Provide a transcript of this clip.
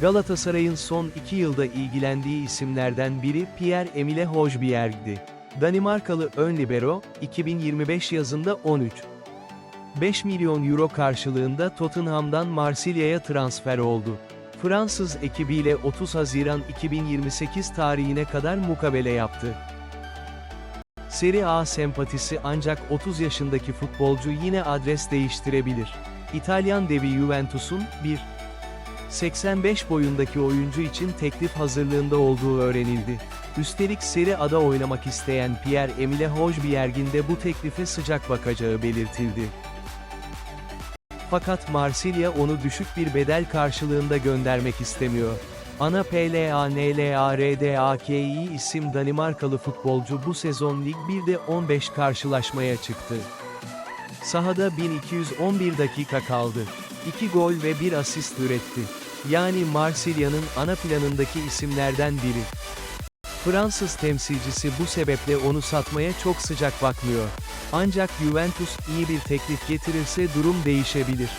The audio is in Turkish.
Galatasaray'ın son iki yılda ilgilendiği isimlerden biri Pierre-Emile Højbjerg'di. Danimarkalı ön libero, 2025 yazında 13. 5 milyon euro karşılığında Tottenham'dan Marsilya'ya transfer oldu. Fransız ekibiyle 30 Haziran 2028 tarihine kadar mukabele yaptı. Serie A sempatisi ancak 30 yaşındaki futbolcu yine adres değiştirebilir. İtalyan devi Juventus'un 1. 85 boyundaki oyuncu için teklif hazırlığında olduğu öğrenildi. Üstelik Serie A'da oynamak isteyen Pierre-Emile Højbjerg'in de bu teklife sıcak bakacağı belirtildi. Fakat Marsilya onu düşük bir bedel karşılığında göndermek istemiyor. Ana PLANLARDAKİ isim Danimarkalı futbolcu bu sezon Lig 1'de 15 karşılaşmaya çıktı. Sahada 1211 dakika kaldı. 2 gol ve 1 asist üretti. Yani Marsilya'nın ana planındaki isimlerden biri. Fransız temsilcisi bu sebeple onu satmaya çok sıcak bakmıyor. Ancak Juventus iyi bir teklif getirirse durum değişebilir.